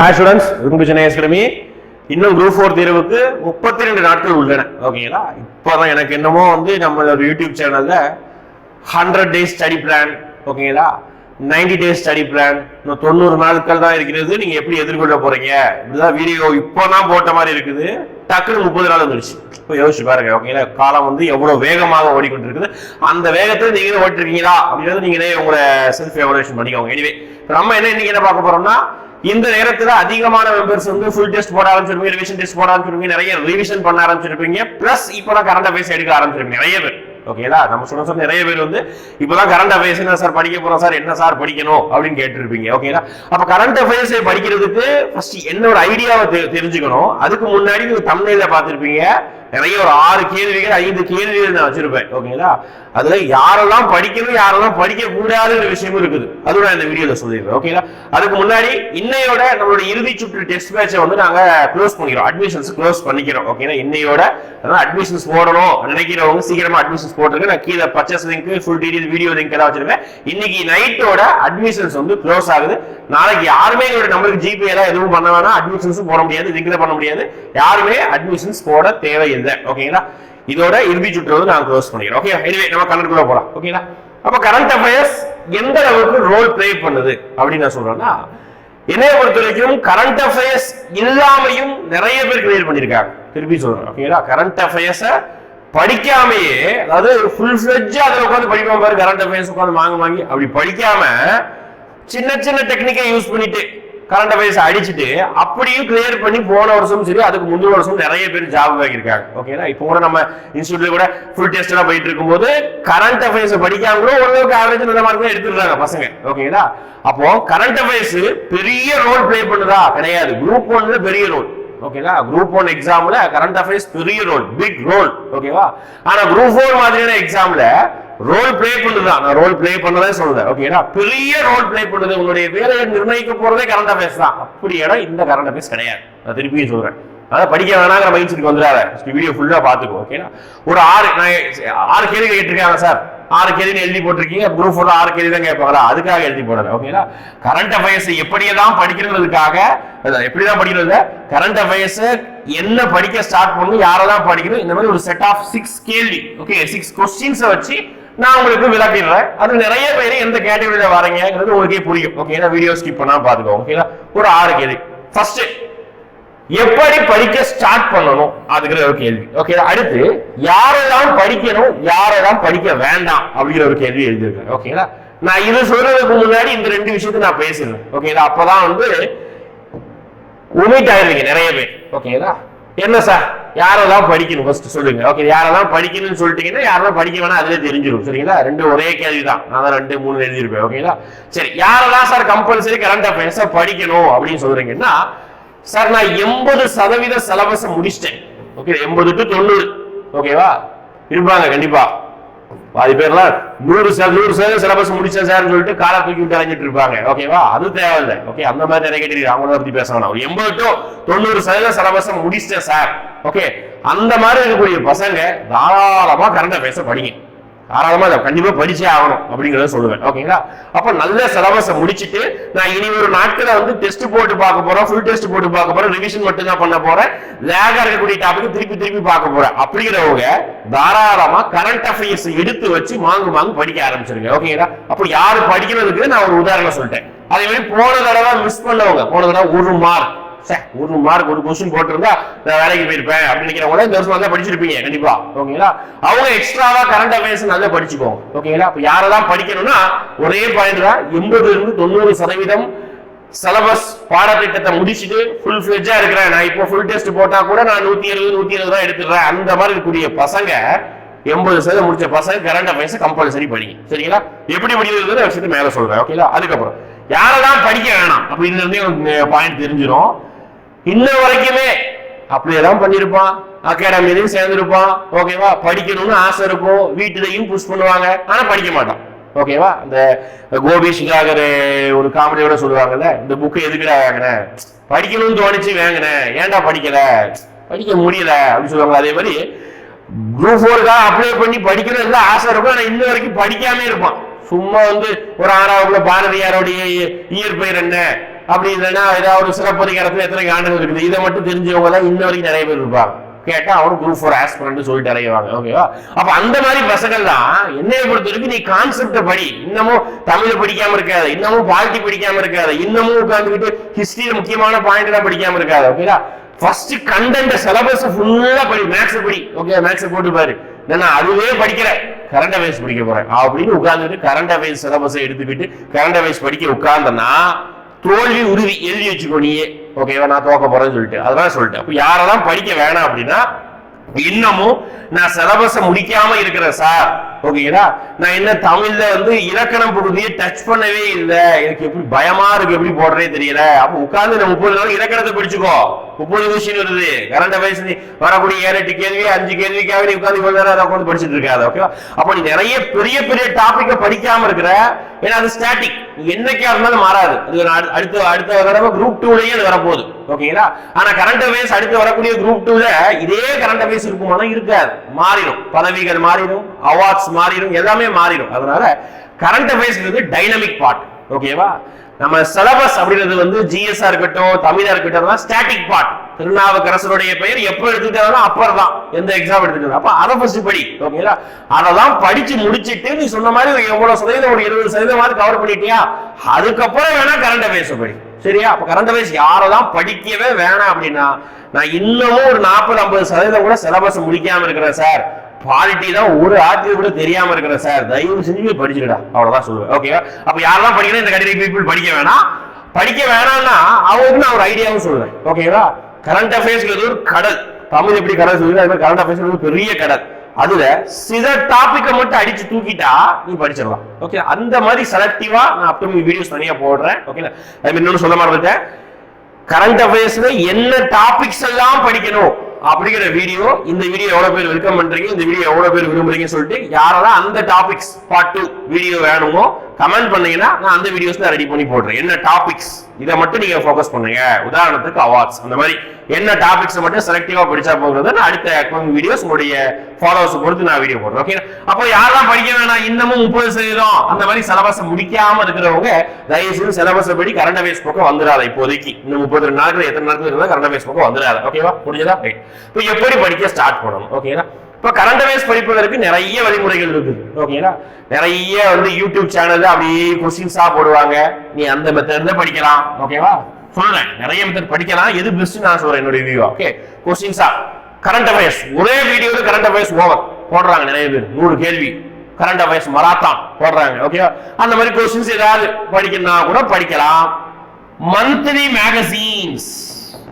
Hi students விரும்பு Chennai academy இன்னும் group four தேர்வுக்கு முப்பத்தி ரெண்டு நாட்கள் உள்ளன. ஓகேங்களா? இப்போதான் எனக்கு என்னமோ வந்து நம்ம ஒரு யூடியூப் சேனல்ல ஹண்ட்ரட் டேஸ் ஸ்டடி பிளான் ஓகேங்களா? 90 டேஸ் ஸ்டடி பிளான் இன்னும் தொண்ணூறு நாட்கள் தான் இருக்கிறது. நீங்க எப்படி எதிர்கொள்ள போறீங்க? இதுதான் வீடியோ இப்போ தான் போட்ட மாதிரி இருக்குது. டக்குன்னு முப்பது நாள் வந்துருச்சு. இப்போ யோசிச்சு பாருங்க ஓகேங்களா? காலம் வந்து எவ்வளவு வேகமாக ஓடிக்கொண்டிருக்குது. அந்த வேகத்தில் நீங்க ஓட்டிருக்கீங்களா அப்படின்றது நீங்களே உங்களை செல்ஃப் எவலேஷன் பண்ணிக்கோங்க எனவே நம்ம என்ன இன்னைக்கு என்ன பார்க்க போறோம்னா இந்த நேரத்துல அதிகமான மெம்பர்ஸ் வந்து ஃபுல் டெஸ்ட் போட ஆரம்பிச்சிருப்பீங்க ரிவிஷன் டெஸ்ட் போட ஆரம்பிச்சிருப்பீங்க நிறைய ரிவிஷன் பண்ண ஆரம்பிச்சிருப்பீங்க. பிளஸ் இப்போதான் கரண்ட் அஃபேர்ஸ் எடுக்க ஆரம்பிச்சிருப்பீங்க நிறைய பேர். ஓகேங்களா நம்ம சொன்ன சொன்ன நிறைய பேர் வந்து இப்போதான் கரண்ட் அஃபேர்ஸ் என்ன சார் படிக்க போறோம் சார் என்ன சார் படிக்கணும்? அப்படின்னு கேட்டிருப்பீங்க. ஓகேங்களா அப்ப கரண்ட் அஃபேர்ஸ் படிக்கிறதுக்கு ஃபர்ஸ்ட் என்னோட ஐடியாவை தெ- தெரிஞ்சுக்கணும். அதுக்கு முன்னாடி நீங்க தமிழ்ல பார்த்துருப்பீங்க. நிறைய ஒரு ஆறு கேள்விகள் ஐந்து கேள்விகள் நான் வச்சிருப்பேன். ஓகேங்களா? அதுல யாரெல்லாம் படிக்கணும் யாரெல்லாம் படிக்க கூடாதுங்கிற விஷயமும் இருக்குது. அதுவும் நான் இந்த வீடியோல சொல்லிடுறேன் ஓகேங்களா? அதுக்கு முன்னாடி இன்னையோட நம்மளோட இறுதி சுற்று டெஸ்ட் பேட்சை வந்து நாங்க க்ளோஸ் பண்ணிக்கிறோம். அட்மிஷன்ஸ் க்ளோஸ் பண்ணிக்கிறோம். ஓகேங்களா? இன்னையோட அட்மிஷன்ஸ் போடணும். நினைக்கிறவங்க சீக்கிரமா அட்மிஷன்ஸ் போட்டுருங்க நான் கீழே purchase link full detail video link எல்லாம் வச்சிருக்கேன் இன்னைக்கு நைட்டோட அட்மிஷன்ஸ் வந்து க்ளோஸ் ஆகுது. நாளைக்கு யாருமே எங்களோட நம்பருக்கு ஜிபே எல்லாம் எதுவும் பண்ண வேணாம். அட்மிஷன்ஸும் போட முடியாது. லிங்க்ல பண்ண முடியாது. யாருமே அட்மிஷன்ஸ் போட தேவையில்லை. ஓகேங்களா இதோட இறுதி சுற்று வந்து நான் க்ளோஸ் பண்ணிக்கிறோம் ஓகே எனவே நம்ம கரண்ட்குள்ள போகலாம் ஓகேங்களா அப்போ கரண்ட் அஃபேர்ஸ் எந்த அளவுக்கு ரோல் பிளே பண்ணுது அப்படின்னு நான் சொல்றேன்னா என்னைய பொறுத்த வரைக்கும் கரண்ட் அஃபேர்ஸ் இல்லாமையும் நிறைய பேர் கிளியர் பண்ணியிருக்காங்க. திருப்பி சொல்றேன் ஓகேங்களா கரண்ட் அஃபேர்ஸை படிக்காமையே அதாவது ஃபுல் ஃபிளெஜ்ஜா அதில் உட்காந்து படிப்பான் பாரு கரண்ட் அஃபேர்ஸ் உட்காந்து வாங்க வாங்கி அப்படி படிக்காம சின்ன சின்ன டெக்னிக்கை யூஸ் பண்ணிட்டு கரண்ட் அஃபேர்ஸ் அடிச்சுட்டு அப்படியும் கிளியர் பண்ணி போன வருஷமும் சரி அதுக்கு முந்தைய வருஷம் நிறைய பேர் ஜாப் வாங்கியிருக்காங்க. ஓகேங்களா இப்போ கூட நம்ம இன்ஸ்டியூட்ல கூட ஃபுல் டெஸ்ட் எல்லாம் போயிட்டு இருக்கும்போது கரண்ட் அஃபேர்ஸ் படிக்காம கூட ஓரளவுக்கு ஆவரேஜ் நல்ல மார்க் தான் எடுத்துடுறாங்க பசங்க. ஓகேங்களா அப்போ கரண்ட் அஃபேர்ஸ் பெரிய ரோல் ப்ளே பண்ணுதா? கிடையாது. குரூப் ஒன்ல பெரிய ரோல் ஓகேங்களா குரூப் ஒன் எக்ஸாம்ல கரண்ட் அஃபேர்ஸ் பெரிய ரோல் பிக் ரோல் ஓகேவா ஆனா குரூப் ஃபோர் மாதிரியான எக்ஸாம்ல ரோல் ப்ளே பண்ணுதான் நான் ரோல் ப்ளே பண்ணதே சொல்றேன் ஓகேடா பெரிய ரோல் ப்ளே பண்ணுறது உங்களுடைய வேலையை நிர்ணயிக்க போறதே கரண்ட் அஃபேர்ஸ் தான். அப்படி இடம் இந்த கரண்ட் அஃபேர்ஸ் கிடையாது. நான் திருப்பியும் சொல்றேன். அதான் படிக்க வேணாங்கிற மைண்ட் செட்டுக்கு வந்துடாத. வீடியோ ஃபுல்லா பாத்துக்கோ ஓகேனா ஒரு ஆறு நான் ஆறு கேள்வி கேட்டிருக்காங்க சார். ஆறு கேள்வி எழுதி போட்டிருக்கீங்க குரூப் ஃபோர் ஆறு கேள்வி தான் கேட்பாங்களா? அதுக்காக எழுதி போடல ஓகேங்களா கரண்ட் அஃபேர்ஸ் எப்படியெல்லாம் படிக்கிறதுக்காக எப்படி தான் படிக்கிறது கரண்ட் அஃபேர்ஸ் என்ன படிக்க ஸ்டார்ட் பண்ணணும் யாரெல்லாம் படிக்கணும் இந்த மாதிரி ஒரு செட் ஆஃப் சிக்ஸ் கேள்வி ஓகே சிக்ஸ் கொஸ்டின்ஸை வச்சு நான் உங்களுக்கு விளக்கிடுறேன். அது நிறைய பேர் எந்த கேட்டகரியில வரீங்கிறது உங்களுக்கே புரியும் ஓகேங்களா வீடியோ ஸ்கிப் பண்ணா பாத்துக்கோ ஓகேங்களா ஒரு ஆறு கேள்வி. ஃபர்ஸ்ட் எப்படி படிக்க ஸ்டார்ட் பண்ணணும் அதுங்கிற ஒரு கேள்வி. ஓகே அடுத்து யாரெல்லாம் படிக்கணும் யாரெல்லாம் படிக்க வேண்டாம் அப்படிங்கிற ஒரு கேள்வி எழுதியிருக்கேன். ஓகேங்களா நான் இது சொல்றதுக்கு முன்னாடி இந்த ரெண்டு விஷயத்தை நான் பேசுறேன் ஓகேங்களா அப்பதான் வந்து உமிட் ஆயிருவீங்க நிறைய பேர். ஓகேங்களா என்ன சார் யாரெல்லாம் படிக்கணும்? ஃபர்ஸ்ட் சொல்லுங்க. ஓகே யாரெல்லாம் படிக்கணும்னு சொல்லிட்டீங்கன்னா யாரெல்லாம் படிக்க வேணா அதுல தெரிஞ்சிடும் சரிங்களா? ரெண்டு ஒரே கேள்வி தான் நான் தான் ரெண்டு மூணு எழுதியிருப்பேன். ஓகேங்களா சரி யாரெல்லாம் சார் கம்பல்சரி கரண்ட் அஃபேர்ஸ் படிக்கணும் அப்படின்னு சொல்றீங்கன்னா சார் நான் எண்பது சதவீத சிலபஸ் முடிச்சிட்டேன். ஓகே எண்பது டு தொண்ணூறு. ஓகேவா இருப்பாங்க கண்டிப்பா. பாதி பேர்லாம் நூறு சார் நூறு சதவீதம் சிலபஸ் முடிச்சேன் சார்னு சொல்லிட்டு காலை தூக்கி விட்டு அலைஞ்சிட்டு இருப்பாங்க. ஓகேவா அது தேவையில்லை. ஓகே அந்த மாதிரி நிறைய கேட்டு அவங்கள பத்தி பேச வேணாம். ஒரு எண்பது டு தொண்ணூறு சதவீதம் சிலபஸ் முடிச்சிட்டேன் சார். ஓகே அந்த மாதிரி இருக்கக்கூடிய பசங்க தாராளமா கரண்ட் பேச படிங்க. தாராளமா அதை கண்டிப்பா படிச்சே ஆகணும் அப்படிங்கிறத சொல்லுவேன். ஓகேங்களா அப்ப நல்ல சிலபஸை முடிச்சுட்டு நான் இனி ஒரு நாட்களை வந்து டெஸ்ட் போட்டு பார்க்க போறேன் ஃபுல் டெஸ்ட் போட்டு பார்க்க போறேன் ரிவிஷன் மட்டும் தான் பண்ண போறேன் லேகா இருக்கக்கூடிய டாபிக் திருப்பி திருப்பி பார்க்க போறேன். அப்படிங்கிறவங்க தாராளமா கரண்ட் அஃபேர்ஸ் எடுத்து வச்சு மாங்கு மாங்கு படிக்க ஆரம்பிச்சிருங்க. ஓகேங்களா அப்போ யாரு படிக்கிறதுக்கு நான் ஒரு உதாரணம் சொல்லிட்டேன். அதே மாதிரி போன தடவை மிஸ் பண்ணவங்க போன தடவை ஒரு மார்க் ஒரு மார்க் ஒரு கொஸ்டின் போட்டிருந்தா நான் வேலைக்கு போயிருப்பேன் அப்படின்னு நினைக்கிறவங்க இந்த வருஷம் நல்லா படிச்சிருப்பீங்க கண்டிப்பா. ஓகேங்களா? அவங்க எக்ஸ்ட்ராவா கரண்ட் அஃபேர்ஸ் நல்லா படிச்சுக்கோங்க. ஓகேங்களா? அப்ப யாரெல்லாம் படிக்கணும்னா ஒரே பாயிண்ட் தான் எண்பதுல இருந்து தொண்ணூறு சதவீதம் சிலபஸ் பாடத்திட்டத்தை முடிச்சுட்டு ஃபுல் ஃபிளெஜா இருக்கிறேன். நான் இப்போ ஃபுல் டெஸ்ட் போட்டா கூட நான் நூத்தி எழுபது நூத்தி எழுபது தான் எடுத்துடுறேன். அந்த மாதிரி இருக்கக்கூடிய பசங்க எண்பது சதவீதம் முடிச்ச பசங்க கரண்ட் அஃபேர்ஸ் கம்பல்சரி படிங்க. சரிங்களா? எப்படி படிக்கிறது விஷயத்தை மேல சொல்றேன். ஓகேங்களா? அதுக்கப்புறம் யாரெல்லாம் படிக்க வேணாம்? அப்படின்னு இருந்தே பாயிண்ட் தெரிஞ்சிடும் இன்ன வரைக்குமே அப்படியெல்லாம் பண்ணிருப்பான். அகாடமிலையும் சேர்ந்திருப்பான். ஓகேவா? படிக்கணும்னு ஆசை இருக்கும். வீட்டுலையும் புஷ் பண்ணுவாங்க. ஆனா படிக்க மாட்டான். ஓகேவா? இந்த கோபி சுதாகர் ஒரு காமெடியோட சொல்லுவாங்கல்ல இந்த புக்கை எதுக்குடா வாங்கினேன் படிக்கணும்னு தோணிச்சு வாங்கினேன் ஏன்டா படிக்கல? படிக்க முடியல அப்படின்னு சொல்லுவாங்க. அதே மாதிரி குரூப் ஃபோருக்காக அப்ளை பண்ணி படிக்கணும் ஆசை இருக்கும் ஆனா இன்ன வரைக்கும் படிக்காம இருப்பான். சும்மா வந்து ஒரு ஆறாவதுல பாரதியாரோடைய இயற்பெயர் என்ன? அப்படி இல்லைன்னா ஏதாவது ஒரு சிறப்பதிகாரத்துல எத்தனை காண்டங்கள் இருக்குது? இதை மட்டும் தெரிஞ்சவங்க தான் இன்ன வரைக்கும் நிறைய பேர் இருப்பாங்க. கேட்டா அவனும் குரூப் ஃபோர் ஆஸ்பிரண்ட் சொல்லிட்டு அறையுவாங்க ஓகேவா அப்ப அந்த மாதிரி பசங்கள் தான் என்னைய பொறுத்த வரைக்கும் நீ கான்செப்ட படி. இன்னமும் தமிழை படிக்காம இருக்காது. இன்னமும் பாலிட்டி படிக்காம இருக்காது. இன்னமும் உட்காந்துக்கிட்டு ஹிஸ்டரியில முக்கியமான பாயிண்ட் எல்லாம் படிக்காம இருக்காது. ஓகேவா ஃபர்ஸ்ட் கண்டென்ட் சிலபஸ் ஃபுல்லா படி. மேக்ஸ் படி. ஓகே மேக்ஸ் போட்டு பாரு. நான் அதுவே படிக்கிற கரண்ட் அஃபேர்ஸ் படிக்க போறேன். அப்படின்னு உட்காந்துட்டு கரண்ட் அஃபேர்ஸ் சிலபஸை எடுத்துக்கிட்டு கரண்ட் அஃபேர்ஸ் படிக்க உட்கார்ந்தனா தோல்வி உறுதி எழுதி வச்சுக்கோ நீயே. ஓகேவா நான் தோக்க போறேன்னு சொல்லிட்டு. அதெல்லாம் சொல்லிட்டு அப்ப யாரெல்லாம் படிக்க வேணாம் அப்படின்னா இன்னமும் நான் சிலபஸ முடிக்காம இருக்கிறேன் சார் ஓகேங்களா நான் என்ன தமிழ்ல வந்து இலக்கணம் பகுதியை டச் பண்ணவே இல்லை. எனக்கு எப்படி பயமா இருக்கு எப்படி போடுறதே தெரியல. அப்ப உட்கார்ந்து நான் முப்பது நாள் இலக்கணத்தை படிச்சுக்கோ. முப்பது கொஸ்டின் வருது. கரண்ட் அஃபேர்ஸ் நீ வரக்கூடிய ஏழு எட்டு கேள்வி அஞ்சு கேள்விக்காக நீ உட்காந்து இவ்வளவு நேரம் உட்காந்து படிச்சுட்டு இருக்காது ஓகேவா அப்ப நீ நிறைய பெரிய பெரிய டாபிக்கை படிக்காம இருக்கிற ஏன்னா அது ஸ்டாட்டிக் என்னைக்கா இருந்தாலும் மாறாது. அது அடு- அடுத்த அடுத்த தடவை குரூப் டூலயே அது வரப்போகுது. ஓகேங்களா ஆனா கரண்ட் அஃபேர்ஸ் அடுத்து வரக்கூடிய குரூப் டூல இதே கரண்ட் அஃபேர்ஸ் இருக்குமானா இருக்காது. மாறிடும். பதவிகள் மாறிடும் அவார்ட்ஸ் மாறிடும் எல்லாமே மாறிடும். அதனால கரண்ட் அஃபேர்ஸ்ங்கிறது டைனமிக் பார்ட் ஓகேவா நம்ம சிலபஸ் அப்படின்றது வந்து ஜிஎஸ்ஆ இருக்கட்டும் தமிழா இருக்கட்டும் ஸ்டாட்டிக் பார்ட் திருநாவுக்கரசருடைய பெயர் எப்ப எடுத்துக்கிறாரோ அப்பர் தான் எந்த எக்ஸாம் எடுத்துக்கிறது அப்ப அதை ஃபர்ஸ்ட் படி ஓகேங்களா அதெல்லாம் படிச்சு முடிச்சிட்டு நீ சொன்ன மாதிரி எவ்வளவு சதவீதம் ஒரு இருபது சதவீதம் மாதிரி கவர் பண்ணிட்டியா? அதுக்கப்புறம் வேணா கரண்ட் அஃபேர்ஸ் படி. சரியா? அப்ப கரண்ட் அஃபேர்ஸ் யாரெல்லாம் படிக்கவே வேணாம் அப்படின்னா நான் இன்னமும் ஒரு நாற்பது ஐம்பது சதவீதம் கூட சிலபஸ் முடிக்காம இருக்கிறேன் சார். குவாலிட்டி தான் ஒரு ஆட்சியை கூட தெரியாம இருக்கிறேன் சார். தயவு செஞ்சு போய் படிச்சுக்கடா. அவ்வளவுதான் சொல்லுவேன் ஓகேவா அப்ப யாரெல்லாம் படிக்கணும் இந்த கண்டிப்பா பீப்புள் படிக்க வேணாம். படிக்க வேணாம்னா அவங்களுக்கு நான் ஒரு ஐடியாவும் சொல்லுவேன் ஓகேவா கரண்ட் அஃபேர்ஸ்ங்கிறது ஒரு கடல். தமிழ் எப்படி கடல் சொல்லுது? அது மாதிரி கரண்ட் அஃபேர்ஸ் ஒரு பெரிய கடல். அதுல சில டாபிக்கை மட்டும் அடிச்சு தூக்கிட்டா நீ படிச்சிடலாம். ஓகே அந்த மாதிரி செலக்டிவா நான் அப்கமிங் வீடியோஸ் தனியா போடுறேன். ஓகேங்களா அது மாதிரி இன்னொன்னு சொல்ல மறந்துட்டேன். கரண்ட் அஃபேர்ஸ்ல என்ன டாபிக்ஸ் எல்லாம் படிக்கணும் அப்படிங்கிற வீடியோ இந்த வீடியோ எவ்வளவு பேர் வெல்கம் பண்றீங்க? இந்த வீடியோ எவ்வளவு பேர் விரும்புறீங்கன்னு சொல்லிட்டு யாரெல்லாம் அந்த டாபிக்ஸ் பார்ட் டூ வீடியோ வேணுமோ கமெண்ட் பண்ணீங்கன்னா நான் அந்த வீடியோஸ் ரெடி பண்ணி போடுறேன். என்ன டாபிக்ஸ் இதை மட்டும் நீங்க ஃபோக்கஸ் பண்ணுங்க. உதாரணத்துக்கு அவார்ட்ஸ் அந்த மாதிரி என்ன டாபிக்ஸ் மட்டும் செலக்டிவா படிச்சா போகிறது நான் அடுத்த வீடியோஸ் உங்களுடைய ஃபாலோவர்ஸ் பொறுத்து நான் வீடியோ போடுறேன். ஓகே அப்போ யாரெல்லாம் படிக்க வேணாம்? இன்னமும் முப்பது சதவீதம். அந்த மாதிரி சிலபஸ் முடிக்காம இருக்கிறவங்க தயவு செய்து சிலபஸ் படி கரண்ட் அஃபேர்ஸ் பக்கம் வந்துடாத இப்போதைக்கு. இந்த முப்பது ரெண்டு நாட்கள் எத்தனை நாட்கள் இருந்தால் கரண்ட் அஃபேர்ஸ் பக்கம் வந்துடாத ஓகேவா முடிஞ்சதா ரைட் இப்போ எப்படி படிக்க ஸ்டார்ட் பண்ணணும்? ஓகேங்களா இப்போ கரண்ட் அஃபேர்ஸ் படிப்பதற்கு நிறைய வழிமுறைகள் இருக்குது. ஓகேங்களா நிறைய வந்து யூடியூப் சேனல் அப்படியே கொஸ்டின்ஸா போடுவாங்க. நீ அந்த மெத்தட்ல படிக்கலாம். ஓகேவா சொல்றேன். நிறைய மெத்தட் படிக்கலாம். எது பெஸ்ட் நான் சொல்றேன் என்னுடைய வியூ ஓகே கொஸ்டின்ஸா கரண்ட் அஃபேர்ஸ் ஒரே வீடியோவில் கரண்ட் அஃபேர்ஸ் ஓவர் போடுறாங்க நிறைய பேர். நூறு கேள்வி. கரண்ட் அஃபேர்ஸ் மராத்தான் போடுறாங்க. ஓகேவா அந்த மாதிரி கொஸ்டின்ஸ் ஏதாவது படிக்கணும்னா கூட படிக்கலாம். மந்த்லி மேகசீன்ஸ்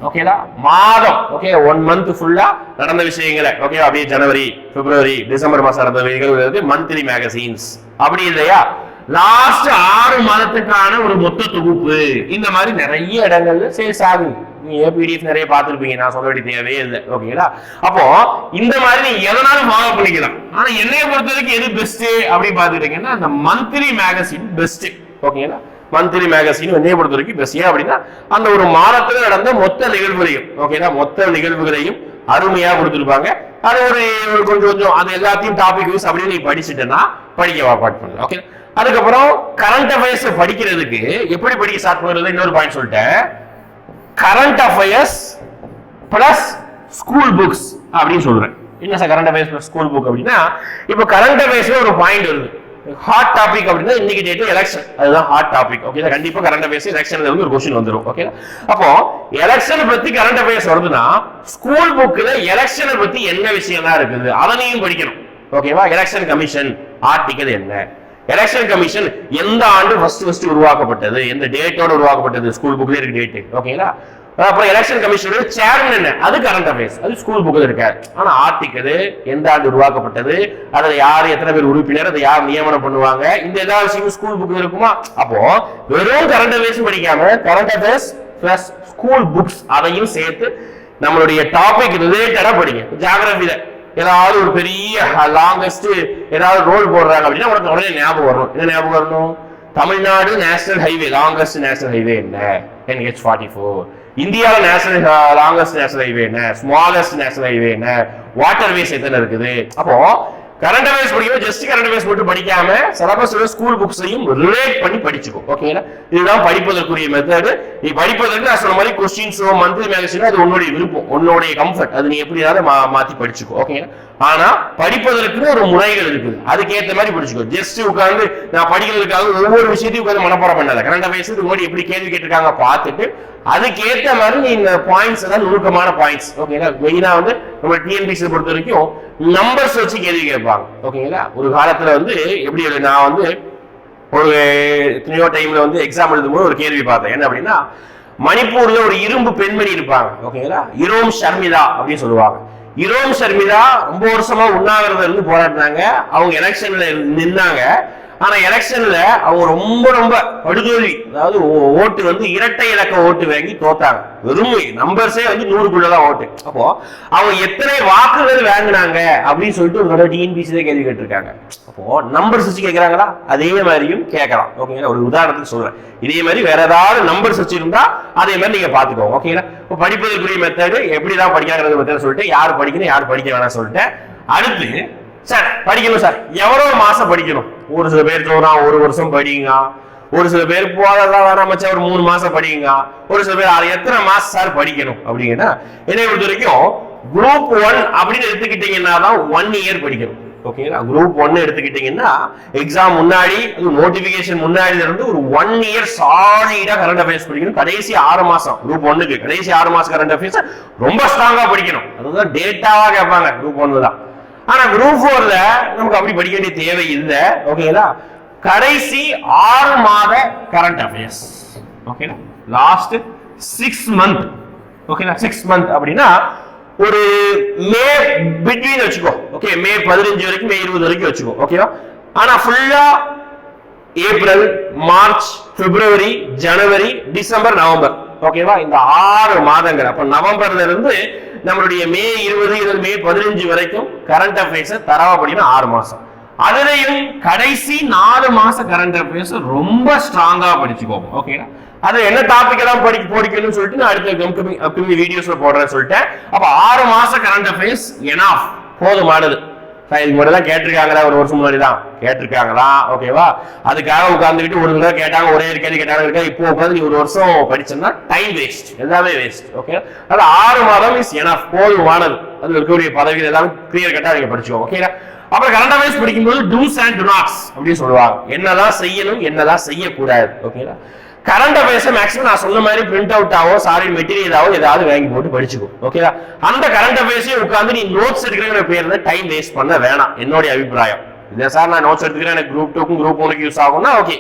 ஓகேடா மாதம். ஓகே ஒன் மந்த் ஃபுல்லா நடந்த விஷயங்களை. ஓகே அப்படியே ஜனவரி பிப்ரவரி டிசம்பர் மாசம் நடந்த நிகழ்வுகளுக்கு மந்த்லி மேகசீன்ஸ் அப்படி இல்லையா? லாஸ்ட் ஆறு மாதத்துக்கான ஒரு மொத்த தொகுப்பு. இந்த மாதிரி நிறைய இடங்கள்ல சேல்ஸ் ஆகுது. நீங்க பிடிஎஃப் நிறைய பார்த்துருப்பீங்க? நான் சொல்ல வேண்டிய தேவையே இல்லை. ஓகேங்களா அப்போ இந்த மாதிரி நீங்க எதனாலும் ஃபாலோ பண்ணிக்கலாம். ஆனா என்னைய பொறுத்த வரைக்கும் எது பெஸ்ட் அப்படி பார்த்துக்கிட்டீங்கன்னா அந்த மந்த்லி மேகசின் பெஸ்ட் ஓகேங்களா மந்த்லி மேகசின் என்னைய பொறுத்த வரைக்கும் பெஸ்ட் ஏன் அப்படின்னா அந்த ஒரு மாதத்துல நடந்த மொத்த நிகழ்வுகளையும் ஓகேனா மொத்த நிகழ்வுகளையும் அருமையா கொடுத்துருப்பாங்க. அது ஒரு கொஞ்சம் கொஞ்சம் அது எல்லாத்தையும் டாபிக் வைஸ் அப்படியே நீ படிச்சுட்டேன்னா படிக்க பாட் பண்ணலாம் ஓகே அதுக்கப்புறம் கரண்ட் அஃபேர்ஸ் படிக்கிறதுக்கு எப்படி படிக்க ஸ்டார்ட் பண்ணுறது இன்னொரு பாயிண்ட் சொல்லிட்டேன். Current affairs plus school books அப்படின்னு சொல்றேன். என்ன sir current affairs plus school book அப்படின்னா இப்போ கரண்ட் அஃபேர்ஸ்ல ஒரு பாயிண்ட் வருது. ஹாட் டாபிக் அப்படின்னா இன்னைக்கு டேட் எலெக்ஷன் அதுதான் ஹாட் டாபிக் ஓகே கண்டிப்பா கரண்ட் அஃபேர்ஸ் எலெக்ஷன் வந்து ஒரு கொஸ்டின் வந்துரும். ஓகே அப்போ எலெக்ஷன் பத்தி கரண்ட் அஃபேர்ஸ் வருதுன்னா ஸ்கூல் புக்ல எலெக்ஷனை பத்தி என்ன விஷயம்லாம் இருக்குது? அதனையும் படிக்கணும். ஓகேவா எலெக்ஷன் கமிஷன் ஆர்டிக்கல் என்ன? எலெக்ஷன் கமிஷன் எந்த ஆண்டு ஃபர்ஸ்ட் ஃபர்ஸ்ட் உருவாக்கப்பட்டது? எந்த டேட்டோட உருவாக்கப்பட்டது? ஸ்கூல் புக்ல இருக்கு டேட் ஓகேங்களா அப்புறம் எலெக்ஷன் கமிஷனோட சேர்மன் என்ன? அது கரண்ட் அஃபேர்ஸ் அது ஸ்கூல் புக்கில் இருக்காது ஆனால் ஆர்டிக்கல் எந்த ஆண்டு உருவாக்கப்பட்டது? அதில் யார் எத்தனை பேர் உறுப்பினர்? அதை யார் நியமனம் பண்ணுவாங்க? இந்த எல்லா விஷயமும் ஸ்கூல் புக்கில் இருக்குமா? அப்போ வெறும் கரண்ட் அஃபேர்ஸ் படிக்காம current affairs plus school books அதையும் சேர்த்து நம்மளுடைய டாபிக் ரிலேட்டடாக படிங்க. ஜாகிரபியில ஏதாவது ஒரு பெரிய லாங்கஸ்ட் ஏதாவது ரோல் போடுறாங்க அப்படின்னா உனக்கு உடனே ஞாபகம் வரணும். என்ன ஞாபகம் வரணும்? Tamil Nadu national highway longest national highway என்ன? என்ஹெச் ஃபார்ட்டி ஃபோர் இந்தியாவில் நேஷனல் லாங்கஸ்ட் நேஷனல் ஹைவே என்ன? ஸ்மாலஸ்ட் நேஷனல் ஹைவே என்ன? வாட்டர் வேஸ் எத்தனை இருக்குது? அப்போ கரண்ட் அவேர்ஸ் படிக்கும் ஜஸ்ட் கரண்ட் அவேர்ஸ் மட்டும் படிக்காம சிலபஸ் ஸ்கூல் புக்ஸையும் ரிலேட் பண்ணி படிச்சுக்கோ. ஓகேங்களா இதுதான் படிப்பதற்குரிய மெத்தடு நீ படிப்பதற்கு நான் சொன்ன மாதிரி கொஸ்டின்ஸோ மந்த்லி மேகசினோ அது உன்னுடைய விருப்பம். உன்னுடைய கம்ஃபர்ட் அது நீ எப்படியாவது மா மாத்தி படிச்சுக்கோ. ஓகேங்களா ஆனா படிப்பதற்குன்னு ஒரு முறைகள் இருக்குது. அதுக்கேற்ற மாதிரி படிச்சுக்கோ. ஜஸ்ட் உட்காந்து நான் படிக்கிறதுக்காக ஒவ்வொரு விஷயத்தையும் உட்காந்து மனப்பாடம் பண்ணாத. கரண்ட் வயசு முன்னாடி எப்படி கேள்வி கேட்டிருக்காங்க பார்த்துட்டு அதுக்கேற்ற மாதிரி நீ இந்த பாயிண்ட்ஸ் தான் நுணுக்கமான பாயிண்ட்ஸ் ஓகேங்களா மெயினா வந்து நம்ம டிஎன்பிசி பொறுத்த வரைக்கும் நம்பர்ஸ் வச்சு கேள்வி கேட்பாங்க. ஓகேங்களா ஒரு காலத்துல வந்து எப்படி நான் வந்து ஒரு எத்தனையோ டைம்ல வந்து எக்ஸாம் எழுதும்போது ஒரு கேள்வி பார்த்தேன். என்ன அப்படின்னா மணிப்பூர்ல ஒரு இரும்பு பெண்மணி இருப்பாங்க. ஓகேங்களா இரோம் ஷர்மிதா அப்படின்னு சொல்லுவாங்க. இரோம் ஷர்மிளா ரொம்ப வருஷமா உண்ணாவிரதம் இருந்து போராடினாங்க. அவங்க எலெக்ஷன்ல நின்னாங்க. ஆனா எலெக்ஷன்ல அவங்க ரொம்ப ரொம்ப படுதோல்வி. அதாவது ஓ- ஓட்டு வந்து இரட்டை இலக்க ஓட்டு வாங்கி தோத்தாங்க. வெறும் நம்பர்ஸே வந்து நூறுக்குள்ளதான் ஓட்டு. அப்போ அவங்க எத்தனை வாக்குகள் வாங்கினாங்க அப்படின்னு சொல்லிட்டு ஒரு தடவை டிஎன்பிசி கேள்வி கேட்டிருக்காங்க. அப்போ நம்பர்ஸ் வச்சு கேட்கறாங்களா? அதே மாதிரியும் கேட்கலாம். ஓகேங்களா? ஒரு உதாரணத்துக்கு சொல்றேன். இதே மாதிரி வேற ஏதாவது நம்பர்ஸ் வச்சிருந்தா அதே மாதிரி நீங்க பாத்துக்கோங்க ஓகேங்களா? இப்போ படிப்பதற்குரிய மெத்தடு எப்படிதான் படிக்கிறாங்கிறது மெத்தட் சொல்லிட்டு யார் படிக்கணும் யார் படிக்க வேணாம் சொல்லிட்டு அடுத்து சார் படிக்கணும் சார். எவ்வளோ மாசம் படிக்கணும். ஒரு சில பேர் சொல்றான் ஒரு வருஷம் படிங்க. ஒரு சில பேர் போதெல்லாம் வேணாம் மச்சான் ஒரு மூணு மாசம் படிங்க. ஒரு சில பேர் அது எத்தனை மாசம் சார் படிக்கணும்? அப்படிங்கன்னா என்னை பொறுத்த வரைக்கும் குரூப் ஒன் அப்படின்னு எடுத்துக்கிட்டீங்கன்னா தான் ஒன் இயர் படிக்கணும். ஓகேங்களா குரூப் ஒன்னு எடுத்துக்கிட்டீங்கன்னா எக்ஸாம் முன்னாடி நோட்டிபிகேஷன் முன்னாடி இருந்து ஒரு ஒன் இயர் சாலிடா கரண்ட் அஃபேர்ஸ் படிக்கணும். கடைசி ஆறு மாசம் குரூப் ஒன்னுக்கு கடைசி ஆறு மாசம் கரண்ட் அஃபேர்ஸ் ரொம்ப ஸ்ட்ராங்கா படிக்கணும். அதுதான் டேட்டாவா கேட்பாங்க குரூப் ஒன்னு தான். ஆனா குரூப் ஃபோர்ல நமக்கு அப்படி படிக்க வேண்டிய தேவை இல்லை. ஓகேங்களா கடைசி ஆறு மாத கரண்ட் அஃபேர்ஸ் ஓகேங்களா லாஸ்ட் சிக்ஸ் மந்த் ஓகேங்களா சிக்ஸ் மந்த் அப்படின்னா ஒரு மே பிட்வீன் வச்சுக்கோ. ஓகே மே பதினஞ்சு வரைக்கும் மே இருபது வரைக்கும் வச்சுக்கோ. ஓகேவா ஆனா ஃபுல்லா ஏப்ரல் மார்ச் பிப்ரவரி ஜனவரி டிசம்பர் நவம்பர். ஓகேவா இந்த ஆறு மாதங்கள். அப்ப நவம்பர்ல இருந்து நம்மளுடைய மே இருபது இதில் மே பதினஞ்சு வரைக்கும் கரண்ட் அஃபேர்ஸ் தரவா படிக்கணும் ஆறு மாசம். அதுலயும் கடைசி நாலு மாச கரண்ட் அஃபேர்ஸ் ரொம்ப ஸ்ட்ராங்கா படிச்சுக்கோங்க ஓகேங்களா அது என்ன டாபிக் எல்லாம் படி படிக்கணும்னு சொல்லிட்டு நான் அடுத்த அப்கமிங் வீடியோஸ்ல போடுறேன்னு சொல்லிட்டேன். அப்ப ஆறு மாச கரண்ட் அஃபேர்ஸ் எனாஃப் போதுமானது. சார் இதுக்கு தான் கேட்டிருக்காங்களா ஒரு வருஷம் முன்னாடி தான் கேட்டிருக்காங்களா? ஓகேவா? அதுக்காக உட்காந்துக்கிட்டு ஒரு தடவை கேட்டாங்க ஒரே ஒரு கேள்வி கேட்டாங்க இருக்கா இப்போ உட்காந்து நீ ஒரு வருஷம் படிச்சோம்னா டைம் வேஸ்ட் எல்லாமே வேஸ்ட் ஓகே அது ஆறு மாதம் இஸ் எனஃப் போதுமானது அது இருக்கக்கூடிய பதவிகள் எல்லாமே கிளியர் கட்டா நீங்க படிச்சுக்கோ ஓகேங்களா அப்புறம் கரண்ட் அஃபேர்ஸ் படிக்கும்போது டூஸ் அண்ட் டுனாட்ஸ் அப்படின்னு சொல்லுவாங்க. என்னதான் செய்யணும் என்னதான் செய்யக்கூடாது. ஓகேங்களா கரண்ட் அஃபேர்ஸ் மேக்ஸிமம் நான் சொன்ன மாதிரி பிரிண்ட் அவுட் ஆவோ சாரி மெட்டீரியலாவோ ஏதாவது வாங்கி போட்டு படிச்சுக்கோ. ஓகேவா அந்த கரண்ட் அஃபேர்ஸையும் உட்காந்து நீ நோட்ஸ் எடுக்கிற பேர்ல டைம் வேஸ்ட் பண்ண வேணாம். என்னுடைய அபிப்பிராயம். இல்லை சார் நான் நோட்ஸ் எடுத்துக்கிறேன் எனக்கு குரூப் டூக்கும் குரூப் ஒனுக்கு யூஸ் ஆகும்னா ஓகே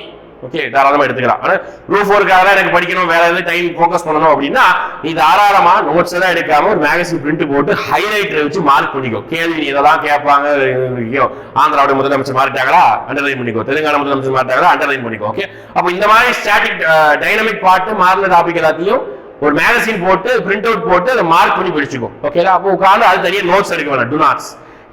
ஓகே தாராளமா எடுத்துக்கலாம். ஆனா குரூப் ஃபோருக்காக எனக்கு படிக்கணும் வேற எதாவது டைம் ஃபோக்கஸ் பண்ணணும் அப்படின்னா நீ தாராளமா நோட்ஸ் எல்லாம் எடுக்காம ஒரு மேகசின் பிரிண்ட் போட்டு ஹைலைட்டர் வச்சு மார்க் பண்ணிக்கோ. கேள்வி நீ இதெல்லாம் கேட்பாங்க ஐயோ, ஆந்திராவோட முதலமைச்சர் மாறிட்டாங்களா? அண்டர்லைன் பண்ணிக்கோ. தெலுங்கானா முதலமைச்சர் மாறிட்டாங்களா? அண்டர்லைன் பண்ணிக்கோ. ஓகே அப்போ இந்த மாதிரி ஸ்டாட்டிக் டைனமிக் பாட்டு மாறின டாபிக் எல்லாத்தையும் ஒரு மேகசின் போட்டு பிரிண்ட் அவுட் போட்டு அதை மார்க் பண்ணி படிச்சுக்கோ. ஓகேங்களா அப்போ உட்காந்து அது தனியாக நோட்ஸ் எடுக்க வேணாம். டு நாட்ஸ்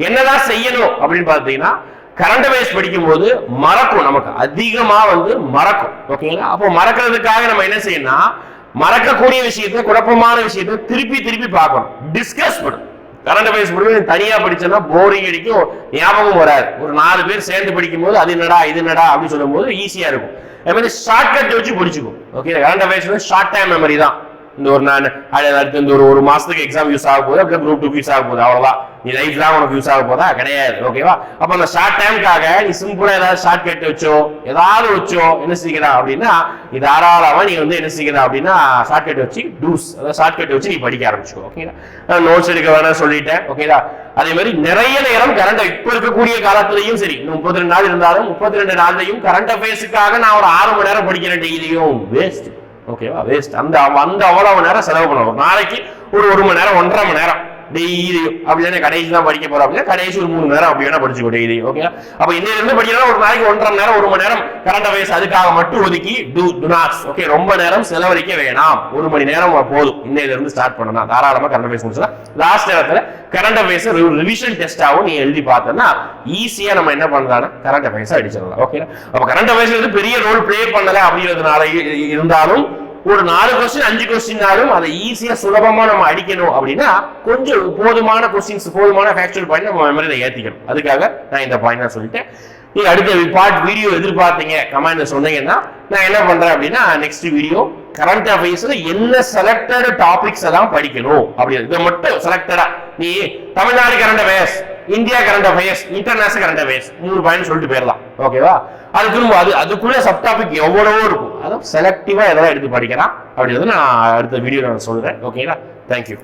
என்னதான் செய்யணும் அப்படின்னு பார்த்தீங்கன்னா கரண்ட் அஃபேர்ஸ் படிக்கும்போது மறக்கும் நமக்கு. அதிகமா வந்து மறக்கும். ஓகேங்களா? அப்போ மறக்கிறதுக்காக நம்ம என்ன செய்யணும்னா மறக்கக்கூடிய விஷயத்த குழப்பமான விஷயத்த திருப்பி திருப்பி பார்க்கணும். டிஸ்கஸ் பண்ணணும். கரண்ட் அஃபேர்ஸ் படிக்கும் தனியாக படித்தோம்னா போரிங் அடிக்கும் ஞாபகம் வராது. ஒரு நாலு பேர் சேர்ந்து படிக்கும்போது அது என்னடா இது என்னடா அப்படின்னு சொல்லும்போது ஈஸியாக இருக்கும். அது மாதிரி ஷார்ட்கட் வச்சு படிச்சுக்கும் okay current affairs short time memory தான். இந்த ஒரு நான் அடுத்து இந்த ஒரு ஒரு மாசத்துக்கு எக்ஸாம் யூஸ் ஆக போகுது அப்படியே குரூப் டூ யூஸ் ஆக போகுது அவ்வளவுதான். நீ லைஃப் லாங் உனக்கு யூஸ் ஆக போதா கிடையாது ஓகேவா அப்ப அந்த ஷார்ட் டைமுக்காக நீ சிம்பிளா ஏதாவது ஷார்ட் கட் வச்சோ ஏதாவது வச்சோ என்ன செய்யலாம் அப்படின்னா நீ தாராளமா நீ வந்து என்ன செய்யலாம் அப்படின்னா ஷார்ட் கட் வச்சு டூஸ் அதாவது ஷார்ட் கட் வச்சு நீ படிக்க ஆரம்பிச்சுக்கோ ஓகேங்களா நோட்ஸ் எடுக்க வேணாம் சொல்லிட்டேன் ஓகேதா அதே மாதிரி நிறைய நேரம் கரண்ட் இப்ப இருக்கக்கூடிய காலத்திலையும் சரி இன்னும் முப்பத்தி ரெண்டு நாள் இருந்தாலும் முப்பத்தி ரெண்டு நாள்லையும் கரண்ட் அஃபேர்ஸுக்காக நான் ஒரு ஆறு மணி நேரம் படிக்கிறேன் டெய்லியும் வேஸ்ட் ஓகேவா வேஸ்ட் அந்த அந்த அவ்வளவு நேரம் செலவு பண்ணணும். நாளைக்கு ஒரு ஒரு மணி நேரம் ஒன்றரை மணி நேரம். டெய்லியும் அப்படி கடைசி தான் படிக்க போறோம் அப்படின்னா கடைசி ஒரு மூணு நேரம் அப்படி வேணா படிச்சுக்கோ டெய்லி ஓகே அப்ப இன்னையில இருந்து படிக்கிறோம் ஒரு நாளைக்கு ஒன்றரை நேரம் ஒரு மணி நேரம் கரண்ட் அஃபேர்ஸ் அதுக்காக மட்டும் ஒதுக்கி டூ டுனாட்ஸ் ஓகே ரொம்ப நேரம் செலவழிக்க வேணாம். ஒரு மணி நேரம் போதும். இன்னையில இருந்து ஸ்டார்ட் பண்ணலாம் தாராளமா கரண்ட் அஃபேர்ஸ் முடிச்சா லாஸ்ட் நேரத்துல கரண்ட் அஃபேர்ஸ் ரிவிஷன் டெஸ்டாவும் நீ எழுதி பார்த்தனா ஈஸியா நம்ம என்ன பண்ணலாம்னா கரண்ட் அஃபேர்ஸ் அடிச்சிடலாம் ஓகே அப்ப கரண்ட் அஃபேர்ஸ் வந்து பெரிய ரோல் பிளே பண்ணல அப்படிங்கிறதுனால இருந்தாலும் ஒரு நாலு கொஸ்டின் அஞ்சு கொஸ்டின்னாலும் அதை ஈஸியா சுலபமா நம்ம அடிக்கணும் அப்படின்னா கொஞ்சம் போதுமான கொஸ்டின்ஸ் போதுமான ஃபேக்சுவல் பாயிண்ட் நம்ம மெமரியில ஏற்றிக்கணும் அதுக்காக நான் இந்த பாயிண்ட் நான் சொல்லிட்டேன். நீங்க அடுத்த பார்ட் வீடியோ எதிர்பார்த்தீங்க கமெண்ட்ல சொன்னீங்கன்னா நான் என்ன பண்றேன் அப்படின்னா நெக்ஸ்ட் வீடியோ கரண்ட் அஃபேர்ஸ்ல என்ன செலக்டட் டாபிக்ஸ் எல்லாம் படிக்கணும். அப்படின்னு இதை மட்டும் செலக்டடா நீ Tamil Nadu current affairs India current affairs international current affairs மூணு பாயிண்ட் சொல்லிட்டு போயிடலாம். ஓகேவா அது திரும்ப அது அதுக்குள்ள சப் டாபிக் எவ்வளவோ இருக்கும். அதை செலக்டிவா எதாவது எடுத்து படிக்கலாம். அப்படிங்கிறது நான் அடுத்த வீடியோ நான் சொல்றேன். ஓகேங்களா தேங்க்யூ